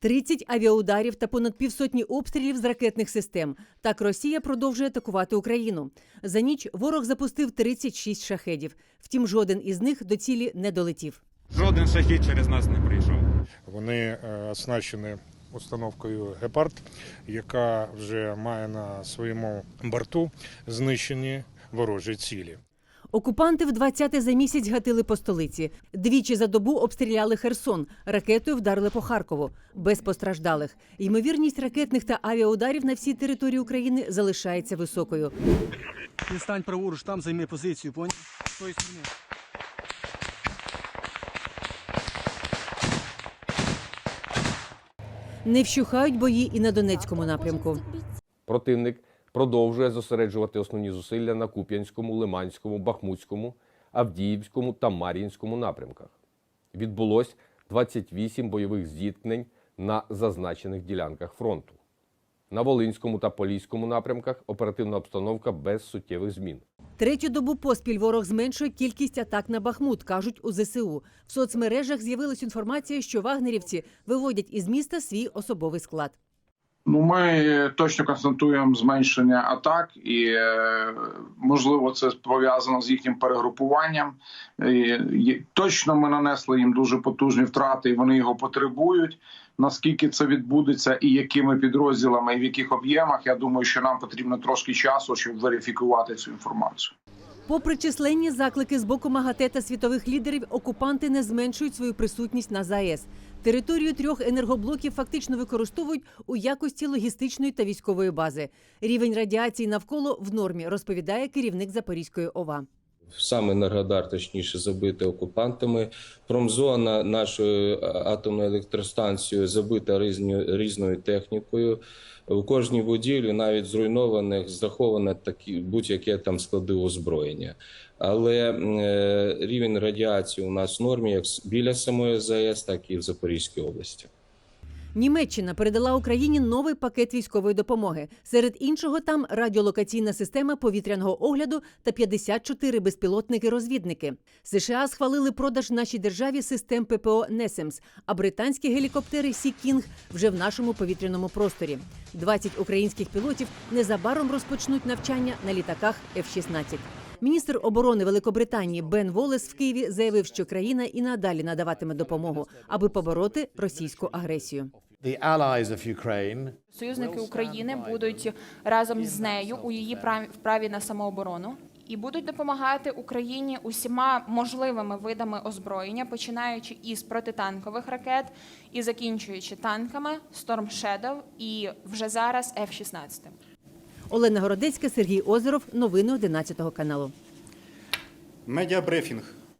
30 авіаударів та понад півсотні обстрілів з ракетних систем. Так Росія продовжує атакувати Україну. За ніч ворог запустив 36 шахедів. Втім, жоден із них до цілі не долетів. Жоден шахід через нас не прийшов. Вони е, оснащені установкою Гепард, яка вже має на своєму борту знищені ворожі цілі. Окупанти в 20-те за місяць гатили по столиці. Двічі за добу обстріляли Херсон. Ракетою вдарили по Харкову. Без постраждалих. Ймовірність ракетних та авіаударів на всій території України залишається високою. Ти стань праворуч, там займи позицію, поняв? Тої сторони. Не вщухають бої і на Донецькому напрямку. Противник продовжує зосереджувати основні зусилля на Куп'янському, Лиманському, Бахмутському, Авдіївському та Мар'їнському напрямках. Відбулось 28 бойових зіткнень на зазначених ділянках фронту. На Волинському та Поліському напрямках оперативна обстановка без суттєвих змін. Третю добу поспіль ворог зменшує кількість атак на Бахмут, кажуть у ЗСУ. В соцмережах з'явилась інформація, що вагнерівці виводять із міста свій особовий склад. Ну, ми точно констатуємо зменшення атак, і е, можливо це пов'язано з їхнім перегрупуванням. І, точно ми нанесли їм дуже потужні втрати, і вони його потребують. Наскільки це відбудеться, і якими підрозділами, і в яких об'ємах, я думаю, що нам потрібно трошки часу, щоб верифікувати цю інформацію. Попри численні заклики з боку МАГАТЕ та світових лідерів, окупанти не зменшують свою присутність на ЗАЕС. Територію трьох енергоблоків фактично використовують у якості логістичної та військової бази. Рівень радіації навколо в нормі, розповідає керівник Запорізької ОВА. Саме Енергодар, точніше, забита окупантами. Промзона нашою е, атомною електростанцією забита різні, різною технікою. У кожній будівлі, навіть зруйнованих, заховано такі будь-яке там склади озброєння. Але е, рівень радіації у нас в нормі як біля самої ЗАЕС, так і в Запорізькій області. Німеччина передала Україні новий пакет військової допомоги. Серед іншого там радіолокаційна система повітряного огляду та 54 безпілотники-розвідники. США схвалили продаж нашій державі систем ППО «Несемс», а британські гелікоптери Сі Кінг вже в нашому повітряному просторі. 20 українських пілотів незабаром розпочнуть навчання на літаках F-16. Міністр оборони Великобританії Бен Волес в Києві заявив, що країна і надалі надаватиме допомогу, аби побороти російську агресію. Союзники України будуть разом з нею у її прав- вправі на самооборону і будуть допомагати Україні усіма можливими видами озброєння, починаючи із протитанкових ракет і закінчуючи танками Storm Shadow і вже зараз F-16. Олена Городецька, Сергій Озеров. Новини 11 каналу. Медіабрифінг.